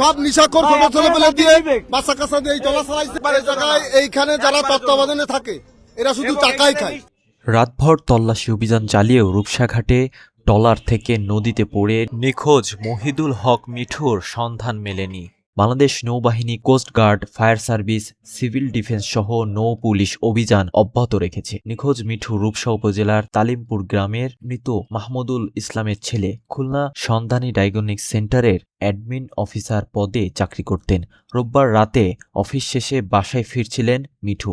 সব নিশাকর ছোট দিয়ে। বাচ্চা কাচ্চা দিয়ে চলা চালাইছে। পারে জায়গায় এইখানে যারা তত্ত্বাবধানে থাকে এরা শুধু টাকাই খায়। রাতভর তল্লাশি অভিযান চালিয়েও রূপসাঘাটে টলার থেকে নদীতে পড়ে নিখোঁজ মহিদুল হক মিঠুর সন্ধান মেলেনি। বাংলাদেশ নৌবাহিনী coast guard fire service, civil defence সহ নৌ পুলিশ অভিযান অব্যাহত রেখেছে। নিখোঁজ মিঠু রূপসা উপজেলার তালিমপুর গ্রামের মৃত মাহমুদুল ইসলামের ছেলে খুলনা সন্ধানী ডায়াগনস্টিক সেন্টারের অ্যাডমিন অফিসার পদে চাকরি করতেন। রোববার রাতে অফিস শেষে বাসায় ফিরছিলেন মিঠু।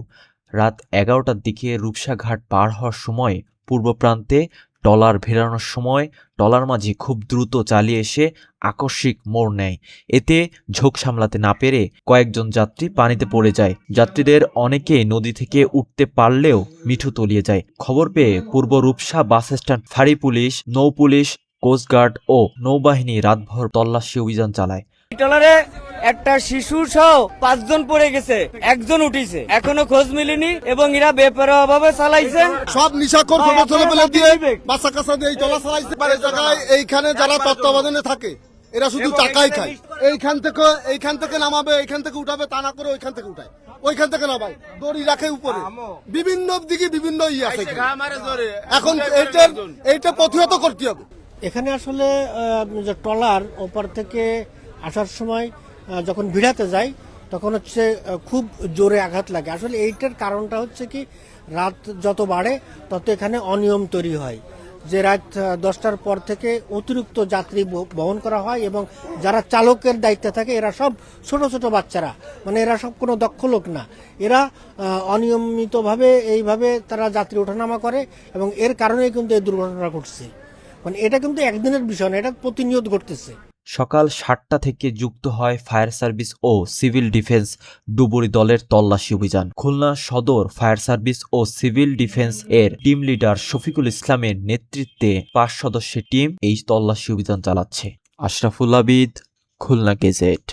রাত এগারোটার দিকে রূপসাঘাট পার হওয়ার সময় পূর্ব প্রান্তে টলার ভেরানোর সময় টলার মাঝি খুব দ্রুত চালিয়ে এসে আকস্মিক মোড় নেয়। এতে ঝোঁক সামলাতে না পেরে কয়েকজন যাত্রী পানিতে পড়ে যায়। যাত্রীদের অনেকে নদী থেকে উঠতে পারলেও মিঠু তলিয়ে যায়। খবর পেয়ে পূর্ব রূপসা বাস স্ট্যান্ড, ফাঁড়ি পুলিশ, নৌ পুলিশ, কোস্টগার্ড ও নৌবাহিনী রাতভর তল্লাশি অভিযান চালায়। টলারে একটা শিশু সহ পাঁচজন পড়ে গেছে একজন উঠিছে। এখনও খোঁজ মিলেনি এবং এরা বেপরোয়া ভাবে চালাইছে। সব নিশাখোর ভাই, ছোট দিয়ে বাচ্চা কাচ্চা দিয়ে চলা চালাইছে। জায়গায় এইখানে যারা তত্ত্বাবধানে থাকে এরা শুধু টাকাই খায়। এইখান থেকে এইখান থেকে নামাবে এইখান থেকে উঠাবে তা না করে ওইখান থেকে উঠায়। ওইখান থেকে নামায় দড়ি রাখে উপরে। বিভিন্ন দিকে বিভিন্ন ই আছে এখন। এইটার এইটা প্রতিহত করতে হবে। এখানে আসলে আহ, যে ট্রলার ওপার থেকে আসার সময় যখন ভিড়াতে যায় তখন হচ্ছে খুব জোরে আঘাত লাগে। আসলে এইটার কারণটা হচ্ছে কি, রাত যত বাড়ে, তত এখানে অনিয়ম তৈরি হয়। যে রাত দশটার পর থেকে অতিরিক্ত যাত্রী বহন করা হয় এবং যারা চালকের দায়িত্বে থাকে, এরা সব ছোট ছোট বাচ্চারা। মানে এরা সব কোনো দক্ষ লোক না। এরা অনিয়মিতভাবে এইভাবে তারা যাত্রী ওঠানামা করে এবং এর কারণেই কিন্তু এই দুর্ঘটনা ঘটছে। মানে এটা কিন্তু একদিনের বিষয় না, এটা প্রতিনিয়ত ঘটতেছে। সকাল সাতটা থেকে যুক্ত হয় ফায়ার সার্ভিস ও সিভিল ডিফেন্স ডুবুরি দলের তল্লাশি অভিযান। খুলনা সদর ফায়ার সার্ভিস ও সিভিল ডিফেন্স এর টিম লিডার শফিকুল ইসলামের নেতৃত্বে পাঁচ সদস্যের টিম এই তল্লাশি অভিযান চালাচ্ছে। আশরাফুল আবিদ, খুলনা গেজেট।